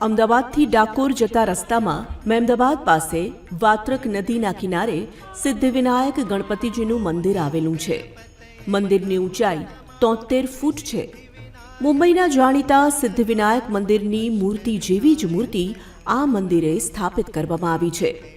અમદાવાદથી ડાકોર જતા રસ્તામાં મહેમદાબાદ પાસે વાત્રક નદીના કિનારે સિદ્ધિવિનાયક ગણપતિજીનું મંદિર આવેલું છે. મંદિરની ઊંચાઈ તોતેર ફૂટ છે. મુંબઈના જાણીતા સિદ્ધિવિનાયક મંદિરની મૂર્તિ જેવી જ મૂર્તિ આ મંદિરે સ્થાપિત કરવામાં આવી છે.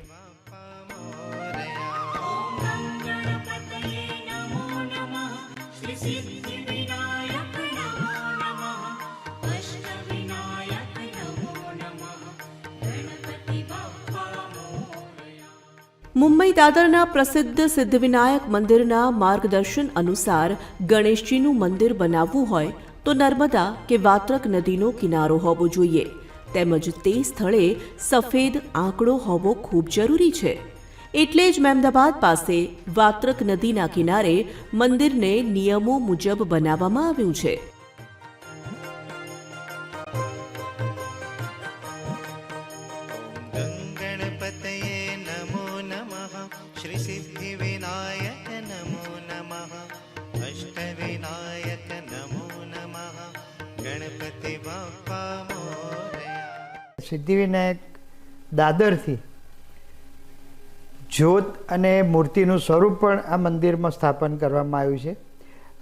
મુંબઈ દાદરના પ્રસિદ્ધ સિદ્ધિવિનાયક મંદિરના માર્ગદર્શન અનુસાર ગણેશજીનું મંદિર બનાવવું હોય તો નર્મદા કે વાત્રક નદીનો કિનારો હોવો જોઈએ. તેમજ તે સ્થળે સફેદ આંકડો હોવો ખૂબ જરૂરી છે. એટલે જ મહેમદાબાદ પાસે વાત્રક નદીના કિનારે મંદિરને નિયમો મુજબ બનાવવામાં આવ્યું છે. સિદ્ધિવિનાયક દાદરથી જ્યોત અને મૂર્તિનું સ્વરૂપ પણ આ મંદિરમાં સ્થાપન કરવામાં આવ્યું છે.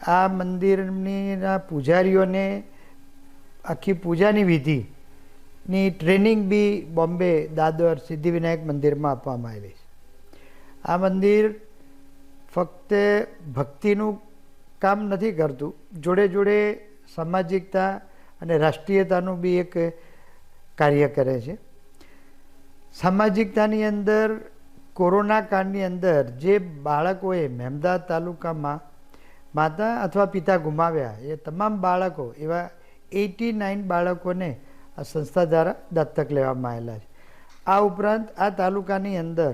આ મંદિરની પૂજારીઓને આખી પૂજાની વિધિની ટ્રેનિંગ બી બોમ્બે દાદર સિદ્ધિવિનાયક મંદિરમાં આપવામાં આવી છે. આ મંદિર ફક્ત ભક્તિનું કામ નથી કરતું, જોડે જોડે સામાજિકતા અને રાષ્ટ્રીયતાનું બી એક કાર્ય કરે છે. સામાજિકતાની અંદર, કોરોના કાળની અંદર જે બાળકોએ મહેમદાવાદ તાલુકામાં માતા અથવા પિતા ગુમાવ્યા, એ તમામ બાળકો, એવા એટી નાઇન બાળકોને આ સંસ્થા દ્વારા દત્તક લેવામાં આવેલા છે. આ ઉપરાંત આ તાલુકાની અંદર,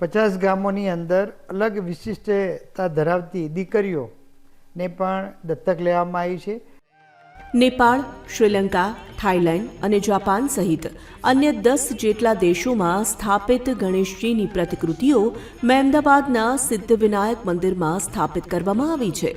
પચાસ ગામોની અંદર અલગ વિશિષ્ટતા ધરાવતી દીકરીઓને પણ દત્તક લેવામાં આવી છે. નેપાળ, શ્રીલંકા થાઇલેન્ડ અને જાપાન સહિત અન્ય દસ જેટલા દેશોમાં સ્થાપિત ગણેશજીની પ્રતિકૃતિઓ મહેમદાબાદના સિદ્ધવિનાયક મંદિરમાં સ્થાપિત કરવામાં આવી છે.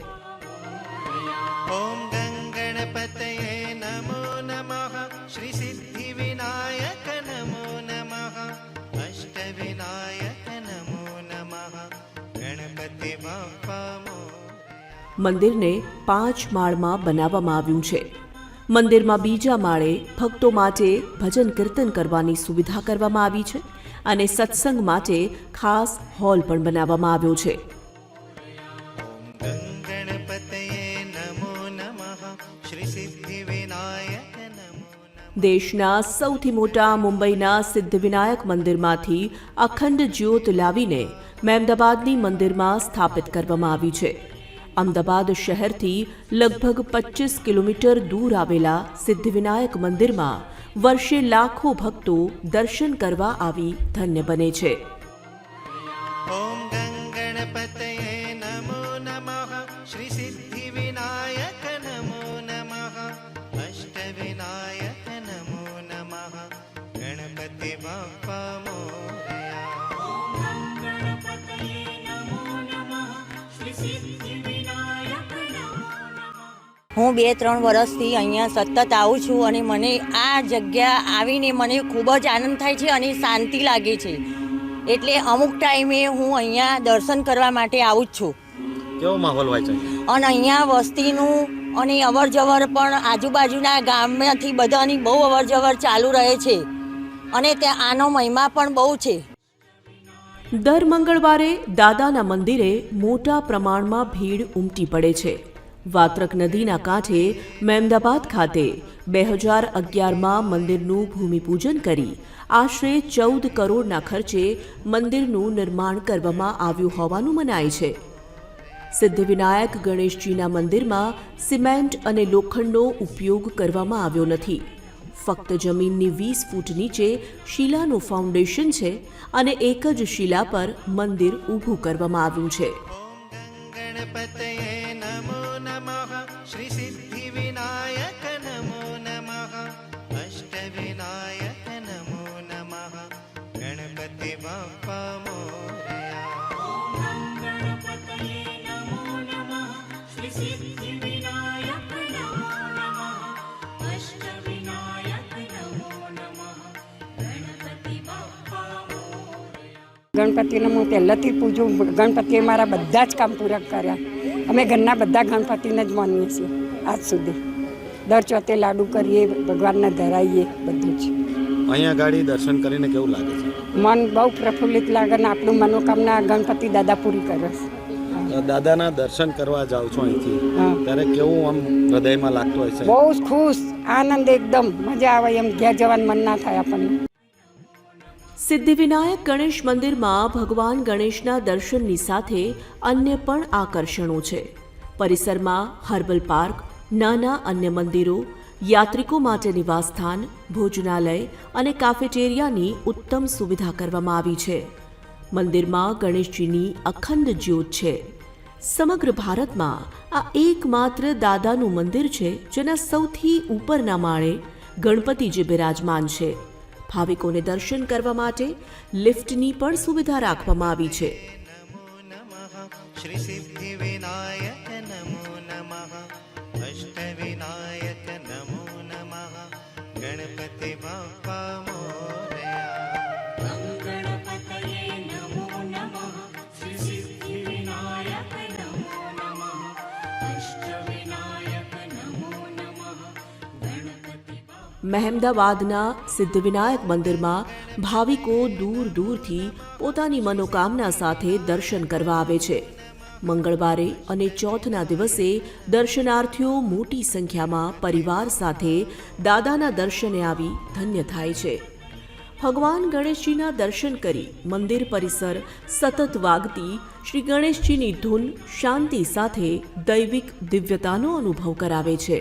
મંદિરને પાંચ માળમાં બનાવવામાં આવ્યું છે. મંદિરમાં બીજા માળે ભક્તો માટે ભજન કીર્તન કરવાની સુવિધા કરવામાં આવી છે અને સત્સંગ માટે ખાસ હોલ પણ બનાવવામાં આવ્યો છે. દેશના સૌથી મોટા મુંબઈના સિદ્ધિવિનાયક મંદિરમાંથી અખંડ જ્યોત લાવીને મહેમદાબાદની મંદિરમાં સ્થાપિત કરવામાં આવી છે. અમદાવાદ શહેરથી લગભગ પચીસ કિલોમીટર દૂર આવેલા સિદ્ધિવિનાયક મંદિરમાં વર્ષે લાખો ભક્તો દર્શન કરવા આવી ધન્ય બને છે. હું બે ત્રણ વર્ષથી અહીંયા સતત આવું છું અને મને આ જગ્યા આવીને મને ખૂબ જ આનંદ થાય છે અને શાંતિ લાગે છે. એટલે અમુક ટાઈમે હું અહીંયા દર્શન કરવા માટે આવું જ છું. કેવો માહોલ હોય છે? અને અહીંયા વસ્તીનું અને અવર જવર પણ આજુબાજુના ગામમાંથી બધાની બહુ અવર જવર ચાલુ રહે છે. અને ત્યાં આનો મહિમા પણ બહુ છે. દર મંગળવારે દાદાના મંદિરે મોટા પ્રમાણમાં ભીડ ઉમટી પડે છે. વાત્રક નદીના કાંઠે મહેમદાબાદ ખાતે બે હજાર અગિયારમાં મંદિરનું ભૂમિપૂજન કરી આશરે ચૌદ કરોડના ખર્ચે મંદિરનું નિર્માણ કરવામાં આવ્યું હોવાનું મનાય છે. સિદ્ધિવિનાયક ગણેશજીના મંદિરમાં સિમેન્ટ અને લોખંડનો ઉપયોગ કરવામાં આવ્યો નથી. ફક્ત જમીનની વીસ ફૂટ નીચે શિલાનું ફાઉન્ડેશન છે અને એક જ શિલા પર મંદિર ઊભું કરવામાં આવ્યું છે. ગણપતિને હું પહેલેથી પૂજું, ગણપતિએ મારા બધા જ કામ પૂરા કર્યા. અમે ઘરના બધા ગણપતિને જ માનીએ છીએ આજ સુધી. દર ચોથે લાડુ કરીએ, ભગવાનને ધરાવીએ બધું જ. અહીંયા ગાડી દર્શન કરીને કેવું લાગે છે? મન બહુ પ્રફુલ્લિત લાગે ને આપણું મનોકામના ગણપતિ દાદા પૂરી કરે છે. દાદાના દર્શન કરવા જાઉં છું અહીંથી? ત્યારે કેવું આમ હૃદયમાં લાગતું હોય છે? બહુ ખુશ આનંદ એકદમ મજા આવે એમ ઘેર જવાનું મન ના થાય આપણને. સિદ્ધિવિનાયક ગણેશ મંદિરમાં ભગવાન ગણેશના દર્શનની સાથે અન્ય પણ આકર્ષણો છે. પરિસરમાં હર્બલ પાર્ક નાના અન્ય મંદિરો યાત્રિકો માટે નિવાસસ્થાન, ભોજનાલય અને કાફેટેરિયાની ઉત્તમ સુવિધા કરવામાં આવી છે. મંદિરમાં ગણેશજીની અખંડ જ્યોત છે. સમગ્ર ભારતમાં આ એકમાત્ર દાદાનું મંદિર છે, જેના સૌથી ઉપરના માળે ગણપતિજી બિરાજમાન છે. ભાવિકોને દર્શન કરવા માટે લિફ્ટની પણ સુવિધા રાખવામાં આવી છે. શ્રી સિદ્ધિ વિનાયક મહેમદાવાદના સિદ્ધવિનાયક મંદિરમાં ભાવિકો દૂર દૂરથી પોતાની મનોકામના સાથે દર્શન કરવા આવે છે. મંગળવારે અને ચોથના દિવસે દર્શનાર્થીઓ મોટી સંખ્યામાં પરિવાર સાથે દાદાના દર્શને આવી ધન્ય થાય છે. ભગવાન ગણેશજીના દર્શન કરી મંદિર પરિસર સતત વાગતી શ્રી ગણેશજીની ધૂન શાંતિ સાથે દૈવિક દિવ્યતાનો અનુભવ કરાવે છે.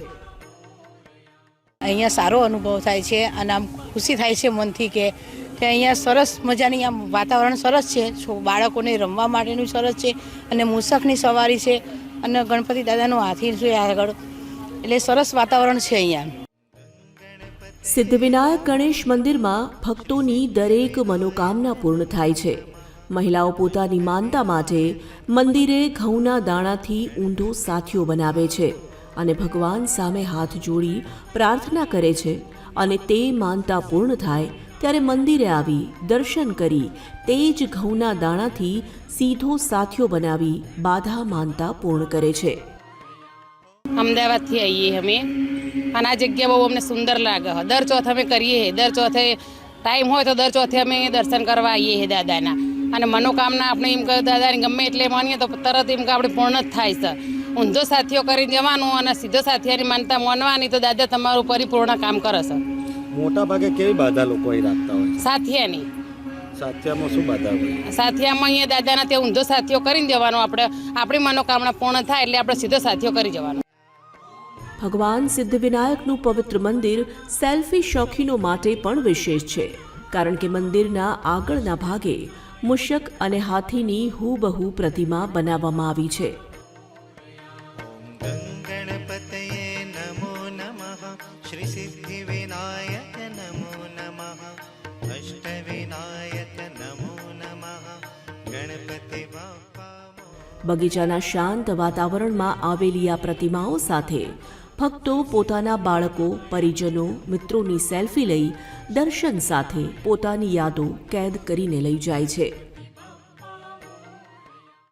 અહીંયા સારો અનુભવ થાય છે અને આમ ખુશી થાય છે મનથી કે કે અહીંયા સરસ મજાની આમ વાતાવરણ સરસ છે. બાળકોને રમવા માટેનું સરસ છે અને મૂસકની સવારી છે અને ગણપતિ દાદાનું હાથી છે આગળ. એટલે સરસ વાતાવરણ છે અહીંયા. સિદ્ધિવિનાયક ગણેશ મંદિરમાં ભક્તોની દરેક મનોકામના પૂર્ણ થાય છે. મહિલાઓ પોતાની માનતા માટે મંદિરે ઘઉંના દાણાથી ઊંધો સાથીઓ બનાવે છે. અને ભગવાન સામે હાથ જોડી પ્રાર્થના કરે છે અને તે માનતા પૂર્ણ થાય ત્યારે મંદિરે આવી દર્શન કરી તે જ ઘઉંના દાણાથી સીધો સાથીઓ બનાવી બાધા માનતા પૂર્ણ કરે છે. અમદાવાદથી આવીએ અમે. અને આ જગ્યા બહુ અમને સુંદર લાગે. દર ચોથ અમે કરીએ દર ચોથે ટાઈમ હોય તો દર ચોથે અમે દર્શન કરવા આવીએ છીએ દાદાના. અને મનોકામના આપણે એમ કહ્યું દાદાની ગમે એટલે માનીએ તો તરત એમ કે આપણે પૂર્ણ જ થાય છે. ઊંધો સાથીઓ કરીને જવાનું અને સીધો સાથીઓની માનતા માનવાની તો દાદા તમારું પરિપૂર્ણ કામ કરે છે. મોટા ભાગે કેવી બાધા લોકો અહીં રાખતા હોય? સાથીયાની. સાથિયામાં શું બાધા હોય? સાથિયામાં અહીંયા દાદાના તે ઊંધો સાથીઓ કરીને જવાનું આપણે આપણી મનોકામના પૂર્ણ થાય એટલે આપણે સીધો સાથીઓ કરી જવાનું ભગવાન સિદ્ધિવિનાયકનું પવિત્ર મંદિર સેલ્ફી શોખીનો માટે પણ વિશેષ છે કારણ કે મંદિરના આગળના ભાગે મુશક અને હાથીની હુબહુ પ્રતિમા બનાવવામાં આવી છે. બગીચાના શાંત વાતાવરણમાં આવેલી આ પ્રતિમાઓ સાથે ભક્તો પોતાના બાળકો, પરિજનો, મિત્રોની સેલ્ફી લઈ દર્શન સાથે પોતાની યાદો કેદ કરીને લઈ જાય છે.